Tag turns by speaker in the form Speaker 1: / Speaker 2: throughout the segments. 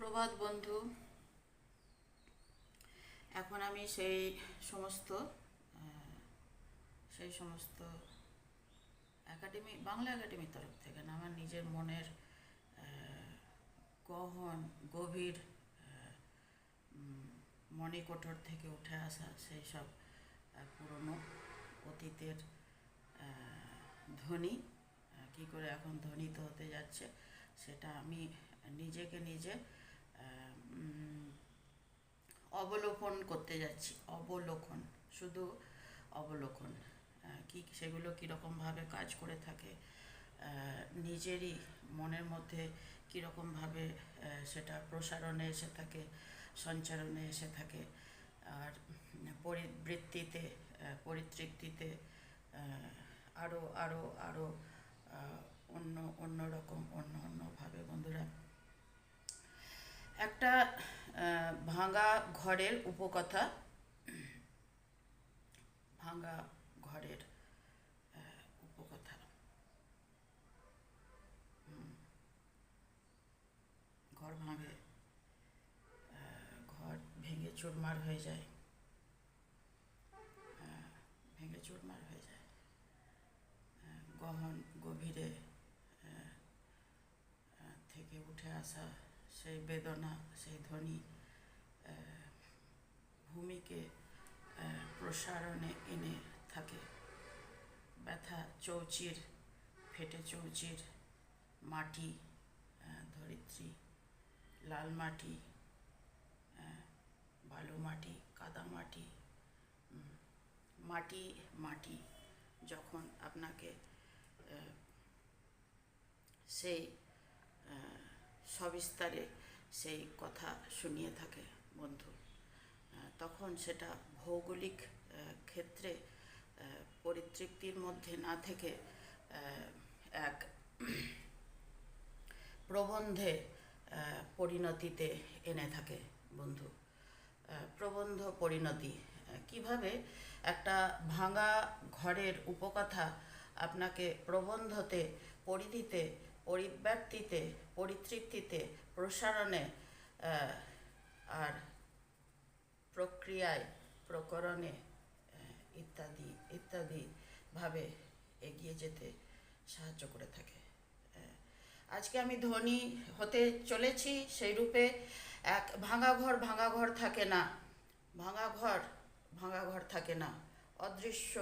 Speaker 1: সুপ্রভাত বন্ধু। এখন আমি সেই সমস্ত সেই সমস্ত একাডেমি বাংলা একাডেমির তরফ থেকে না আমার নিজের মনের গহন গভীর উম, মণিকোঠর থেকে উঠে আসা সেই সব পুরনো অতীতের ধ্বনি কী করে এখন ধ্বনিত হতে যাচ্ছে সেটা আমি নিজেকে নিজে অবলোকন করতে যাচ্ছি। অবলোকন, শুধু অবলোকন। কি সেগুলো কীরকমভাবে কাজ করে থাকে নিজেরই মনের মধ্যে কীরকমভাবে সেটা প্রসারণে এসে থাকে, সঞ্চারণে এসে থাকে, আর পরিবৃত্তিতে পরিতৃপ্তিতে আরও আরও আরও অন্য অন্য রকম অন্য, অন্যভাবে। বন্ধুরা একটা ভাঙা ঘরের উপকথা। ভাঙা ঘরের উপকথা। ঘর ভাঙে ঘর ভেঙে চুরমার হয়ে যায়। ভেঙে চুরমার হয়ে যায়। গহন গভীরে থেকে উঠে আসা সেই বেদনা, সেই ধ্বনি ভূমিকে প্রসারণে এনে থাকে। ব্যথা, চৌচির, ফেটে চৌচির, মাটি ধরিত্রী, লাল মাটি বালু মাটি, কাদা মাটি মাটি মাটি, যখন আপনাকে সেই সবিস্তারে সেই কথা শুনিয়ে থাকে বন্ধু। তখন সেটা ভৌগোলিক ক্ষেত্রে পরিতৃপ্তির মধ্যে না থেকে এক প্রবন্ধে পরিণতিতে এনে থাকে বন্ধু। প্রবন্ধ পরিণতি কীভাবে একটা ভাঙা ঘরের উপকথা আপনাকে প্রবন্ধতে, পরিধিতে পরিব্যাপ্তিতে, পরিতৃপ্তিতে প্রসারণে আর প্রক্রিয়ায়, প্রকরণে ইত্যাদি ইত্যাদিভাবে এগিয়ে যেতে সাহায্য করে থাকে। আজকে আমি ধনী হতে চলেছি সেই রূপে এক ভাঙা ঘর ভাঙা ঘর থাকে না, ভাঙা ঘর ভাঙা ঘর থাকে না, অদৃশ্য,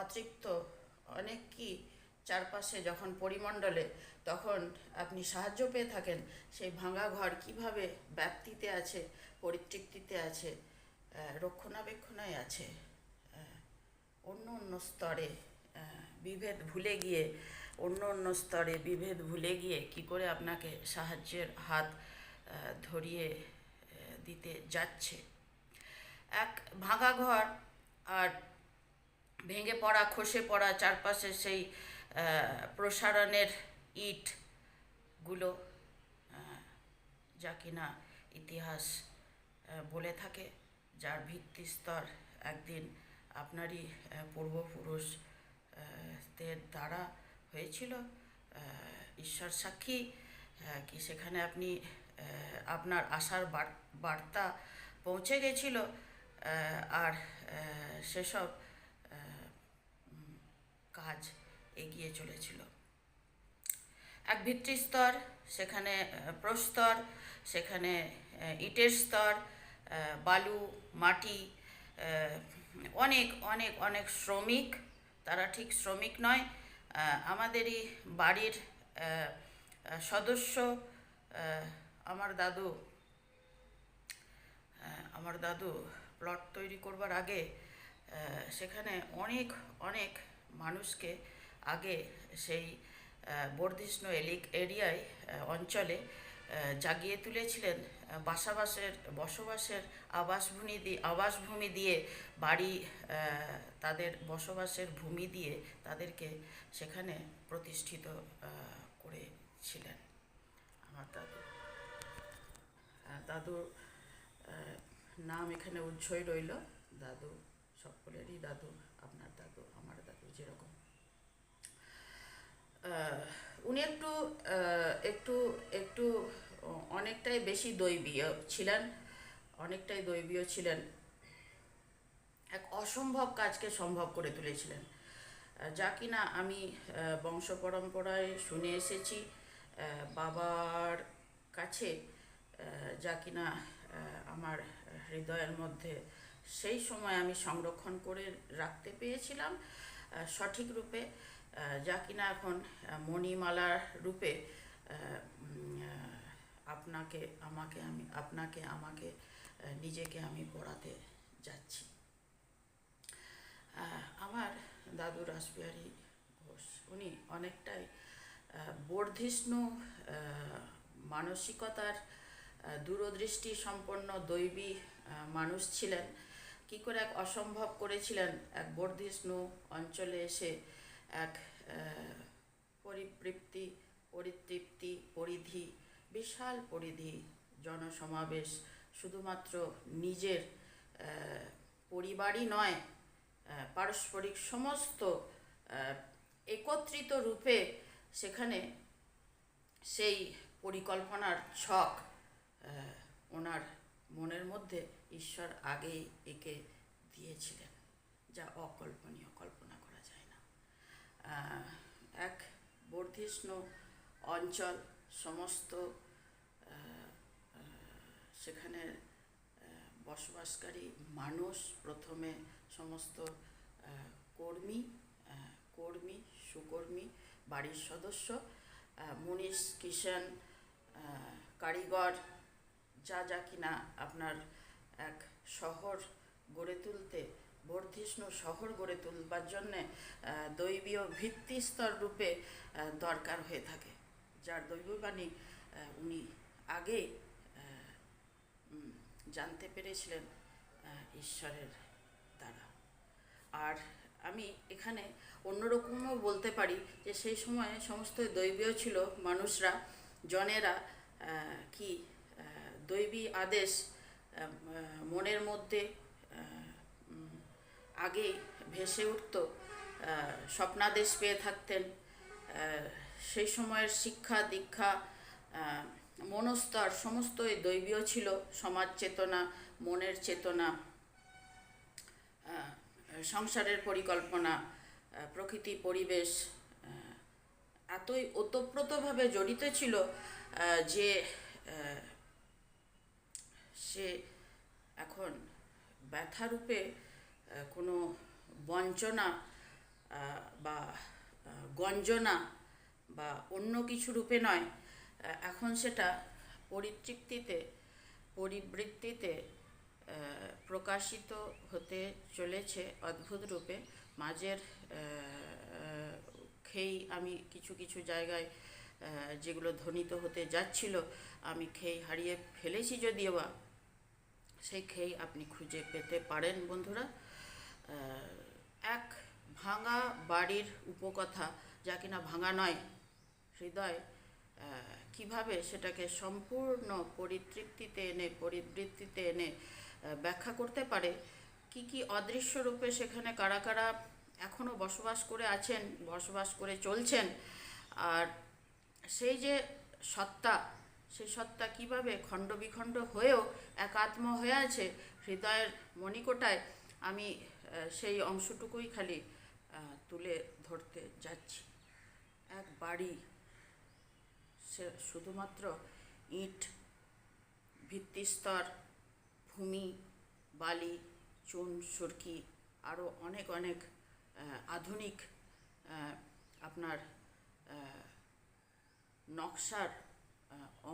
Speaker 1: অতৃপ্ত, অনেক কি চারপাশে যখন পরিমণ্ডলে তখন আপনি সাহায্য পেয়ে থাকেন, সেই ভাঙা ঘর কীভাবে ব্যাপ্তিতে আছে পরিতৃপ্তিতে আছে রক্ষণাবেক্ষণায় আছে অন্য অন্য স্তরে বিভেদ ভুলে গিয়ে, অন্য অন্য স্তরে বিভেদ ভুলে গিয়ে কি করে আপনাকে সাহায্যের হাত ধরিয়ে দিতে যাচ্ছে? এক ভাঙা ঘর আর ভেঙে পড়া, খসে পড়া চারপাশে সেই প্রসারণের ইটগুলো যা কিনা ইতিহাস বলে থাকে যার ভিত্তিস্তর একদিন আপনারই আহ, পূর্বপুরুষ আহ, দের দ্বারা হয়েছিল। ঈশ্বর সাক্ষী কি সেখানে আপনি আপনার আশার বার্তা পৌঁছে গেছিল আর সেসব কাজ এগিয়ে চলেছিল। এক ভিত্তিস্তর, সেখানে প্রস্তর, সেখানে ইটের স্তর বালু, মাটি অনেক অনেক অনেক শ্রমিক, তারা ঠিক শ্রমিক নয় আমাদেরই বাড়ির সদস্য আমার দাদু আমার দাদু প্লট তৈরি করবার আগে সেখানে অনেক অনেক মানুষকে আগে সেই বর্ধিষ্ণু এলিক এরিয়ায় অঞ্চলে জাগিয়ে তুলেছিলেন বাসাবাসের, বসবাসের আবাসভূমি দিয়ে আবাসভূমি দিয়ে বাড়ি তাদের বসবাসের ভূমি দিয়ে তাদেরকে সেখানে প্রতিষ্ঠিত করেছিলেন। আমার দাদু। দাদুর নাম এখানে উজ্জ্বল রইল। দাদু সকলেরই দাদু আমার দাদু যেরকম আহ, উনি একটু একটু একটু অনেকটাই বেশি দৈবীয় ছিলেন, অনেকটাই দৈবীয় ছিলেন। এক অসম্ভব কাজকে সম্ভব করে তুলেছিলেন। যা কিনা আমি বংশ পরম্পরায় শুনে এসেছি বাবার কাছে যা কিনা আমার হৃদয়ের মধ্যে সেই সময় আমি সংরক্ষণ করে রাখতে পেরেছিলাম সঠিক রূপে। যা কিনা এখন মণিমালার রূপে আপনাকে, আমাকে আমি, আপনাকে, আমাকে নিজেকে আমি পড়াতে যাচ্ছি। আমার দাদু রাসবিহারী ঘোষ, উনি অনেকটাই বর্ধিষ্ণু মানসিকতার দূরদৃষ্টি সম্পন্ন দৈবী মানুষ ছিলেন। কি করে এক অসম্ভব করেছিলেন এক বর্ধিষ্ণু অঞ্চলে এসে এক আহ, পরিবৃত্তি পরিতৃপ্তি পরিধি বিশাল পরিধি জনসমাবেশ শুধুমাত্র নিজের পরিবারই নয় পারস্পরিক সমস্ত একত্রিত রূপে সেখানে সেই পরিকল্পনার ছক ওনার মনের মধ্যে ঈশ্বর আগেই এঁকে দিয়েছিলেন যা অকল্পনীয় কল্পনা। এক বর্ধিষ্ণু অঞ্চল সমস্ত সেখানে বসবাসকারী মানুষ প্রথমে সমস্ত কর্মী কর্মী, সুকর্মী, বাড়ির সদস্য মুনিশ কিষান কারিগর, যা যা কিনা আপনার এক শহর গড়ে তুলতে বর্ধিষ্ণু শহর গড়ে তুলবার জন্যে দৈবীয় ভিত্তিস্তর রূপে দরকার হয়ে থাকে। যার দৈববাণী উনি উম, জানতে পেরেছিলেন ঈশ্বরের দ্বারা। আর আমি এখানে অন্যরকমও বলতে পারি যে সেই সময়ে সমস্ত দৈবীয় ছিল মানুষরা জনেরা কি দৈবী আদেশ মনের মধ্যে আগেই ভেসে উঠত স্বপ্নাদেশ পেয়ে থাকতেন সেই সময়ের শিক্ষা, দীক্ষা মনস্তর সমস্তই দৈবীয় ছিল, সমাজ চেতনা, মনের চেতনা সংসারের পরিকল্পনা প্রকৃতি, পরিবেশ এতই ওতপ্রোতভাবে জড়িত ছিল যে সে এখন ব্যথারূপে কোনো বঞ্চনা বা গঞ্জনা বা অন্য কিছু রূপে নয়। এখন সেটা পরিতৃপ্তিতে, পরিবৃত্তিতে প্রকাশিত হতে চলেছে অদ্ভুত রূপে। মাঝের খেই আমি কিছু কিছু জায়গায় যেগুলো ধ্বনিত হতে যাচ্ছিল, আমি খেই হারিয়ে ফেলেছি যদিও বা, সেই খেই আপনি খুঁজে পেতে পারেন বন্ধুরা। এক ভাঙা বাড়ির উপকথা যা কিনা ভাঙা নয়, হৃদয় কীভাবে সেটাকে সম্পূর্ণ পরিতৃপ্তিতে এনে, পরিবৃত্তিতে এনে ব্যাখ্যা করতে পারে? কি কি অদৃশ্য রূপে সেখানে কারা কারা এখনও বসবাস করে আছেন, বসবাস করে চলছেন? আর সেই যে সত্তা, সেই সত্তা কীভাবে খণ্ড বিখণ্ড হয়েও একাত্ম হয়ে আছে, হৃদয়ের মণিকোটায় আমি সেই অংশটুকুই খালি তুলে ধরতে যাচ্ছি। এক বাড়ি, সে শুধুমাত্র ইট ভিত্তিস্তর ভূমি, বালি, চুন, সুরকি আরও অনেক অনেক আধুনিক আপনার নকশার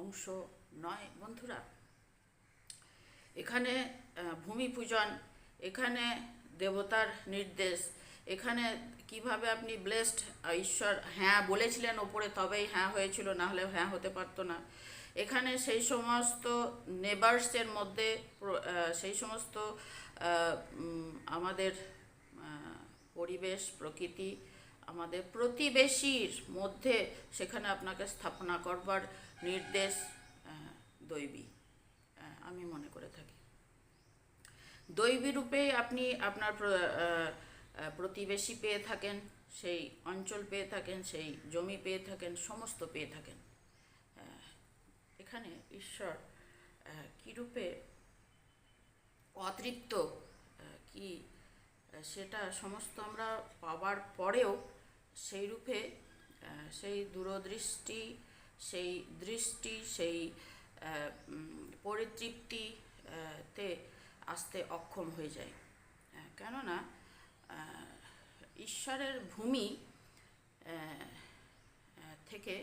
Speaker 1: অংশ নয়। বন্ধুরা, এখানে ভূমি পূজন এখানে দেবতার নির্দেশ। এখানে কীভাবে আপনি ব্লেসড ঈশ্বর হ্যাঁ বলেছিলেন ওপরে তবেই হ্যাঁ হয়েছিল, না হলে হ্যাঁ হতে পারতো না। এখানে সেই সমস্ত নেবার্সের মধ্যে সেই সমস্ত আমাদের পরিবেশ, প্রকৃতি, আমাদের প্রতিবেশীর মধ্যে সেখানে আপনাকে স্থাপনা করবার নির্দেশ দৈবী আমি মনে করে থাকি। দৈবী রূপেই আপনি আপনার প্রতিবেশী পেয়ে থাকেন সেই অঞ্চল পেয়ে থাকেন সেই জমি পেয়ে থাকেন সমস্ত পেয়ে থাকেন। এখানে ঈশ্বর আহ, কী রূপে অতৃপ্ত কি সেটা সমস্ত আমরা পাওয়ার পরেও সেই রূপে সেই দূরদৃষ্টি সেই দৃষ্টি সেই আহ, আসতে অক্ষম হয়ে যায়। কেননা ঈশ্বরের ভূমি থেকে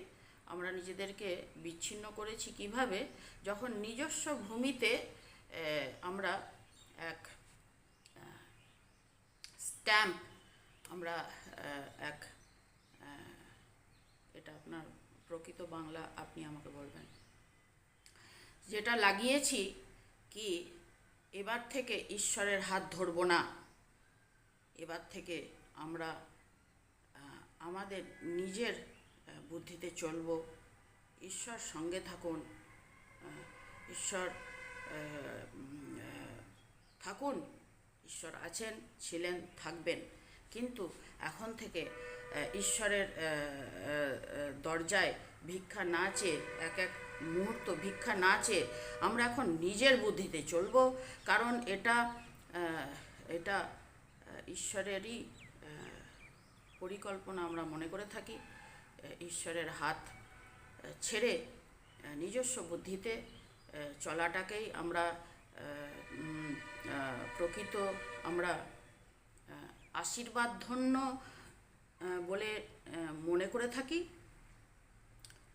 Speaker 1: আমরা নিজেদেরকে বিচ্ছিন্ন করেছি কীভাবে? যখন নিজস্ব ভূমিতে আমরা এক স্ট্যাম্প, আমরা এক এটা আপনার প্রকৃত বাংলা, আপনি আমাকে বলবেন। যেটা লাগিয়েছি কি এবার থেকে ঈশ্বরের হাত ধরবো না। এবার থেকে আমরা আমাদের নিজের বুদ্ধিতে চলবো। ঈশ্বর সঙ্গে থাকুন ঈশ্বর থাকুন, ঈশ্বর আছেন, ছিলেন, থাকবেন। কিন্তু এখন থেকে ঈশ্বরের দরজায় ভিক্ষা না চেয়ে এক এক মুহূর্ত ভিক্ষা না চেয়ে আমরা এখন নিজের বুদ্ধিতে চলবো, কারণ এটা এটা ঈশ্বরেরই পরিকল্পনা আমরা মনে করে থাকি। ঈশ্বরের হাত ছেড়ে নিজস্ব বুদ্ধিতে চলাটাকেই আমরা প্রকৃত আমরা আশীর্বাদ ধন্য বলে মনে করে থাকি।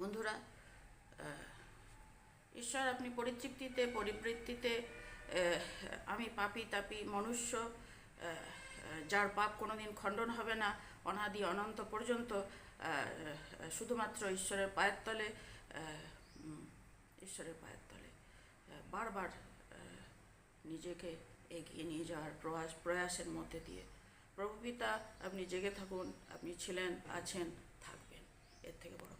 Speaker 1: বন্ধুরা ঈশ্বর, আপনি পরিতৃপ্তিতে, পরিবৃত্তিতে আমি পাপি, তাপি মনুষ্য যার পাপ কোনোদিন খণ্ডন হবে না, অনাদি অনন্ত পর্যন্ত শুধুমাত্র ঈশ্বরের পায়ের তলে ঈশ্বরের পায়ের তলে বারবার নিজেকে এগিয়ে নিয়ে যাওয়ার প্রয়াস, প্রয়াসের মধ্যে দিয়ে। প্রভু পিতা, আপনি জেগে থাকুন, আপনি ছিলেন, আছেন, থাকবেন। এর থেকে বড়